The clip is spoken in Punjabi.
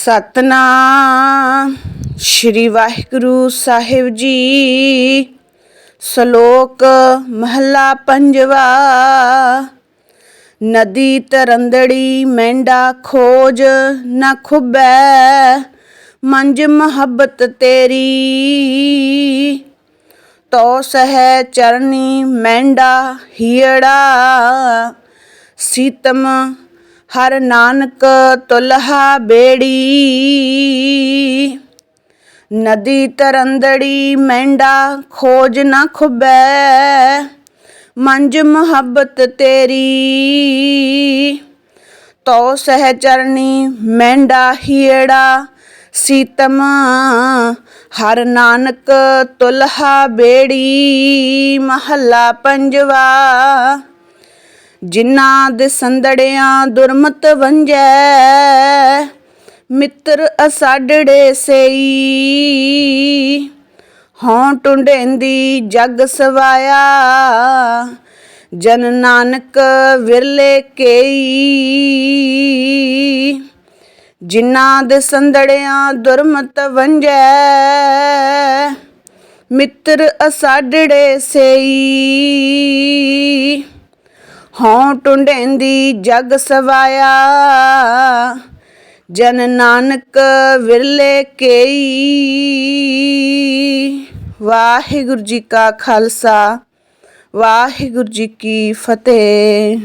ਸਤਨਾਮ। ਸ਼੍ਰੀ ਵਾਹਿਗੁਰੂ ਸਾਹਿਬ ਜੀ, ਸ਼ਲੋਕ ਮਹੱਲਾ ਪੰਜਵਾ। ਨਦੀ ਤਰੰਦੜੀ ਮੈਂਡਾ ਖੋਜ ਨਾ ਖੁੱਬੈ ਮੰਜ ਮੁਹੱਬਤ ਤੇਰੀ। ਤੋ ਸਹਿ ਚਰਨੀ ਮੈਂਡਾ ਹੀੜਾ, ਸੀਤਮ ਹਰ ਨਾਨਕ ਤੁਲਹਾ ਬੇੜੀ। ਨਦੀ ਤਰੰਦੜੀ ਮੈਂਡਾ ਖੋਜ ਨਾ ਖੁਬੈ, ਮੰਜ ਮੁਹੱਬਤ ਤੇਰੀ। ਤੋ ਸਹਿ ਮੈਂਡਾ ਹੀੜਾ ਸੀਤਮ, ਹਰ ਨਾਨਕ ਤੁਲਹਾ ਬੇੜੀ, ਮਹੱਲਾ ਪੰਜਵਾ। ਜਿਨ੍ਹਾਂ ਦੇ ਸੰਦੜਿਆਂ ਦੁਰਮਤ ਵੰਜੈ, ਮਿੱਤਰ ਅਸਾਡੜੇ ਸਈ। ਹਉ ਟੁੰਡੇਂਦੀ ਜਗ ਸਵਾਇਆ, ਜਨ ਨਾਨਕ ਵਿਰਲੇ ਕੇਈ। ਜਿਨ੍ਹਾਂ ਦੇ ਸੰਦੜਿਆਂ ਦੁਰਮਤ ਵੰਜੈ, ਮਿੱਤਰ ਅਸਾਡੜੇ ਸਈ। ਹਉ ਟੁੰਡੈਂਦੀ ਜਗ ਸਵਾਇਆ। ਜਨ ਨਾਨਕ ਵਿਰਲੇ ਕੇਈ। ਵਾਹਿਗੁਰੂ ਜੀ ਕਾ ਖਾਲਸਾ, ਵਾਹਿਗੁਰੂ ਜੀ ਕੀ ਫਤਿਹ।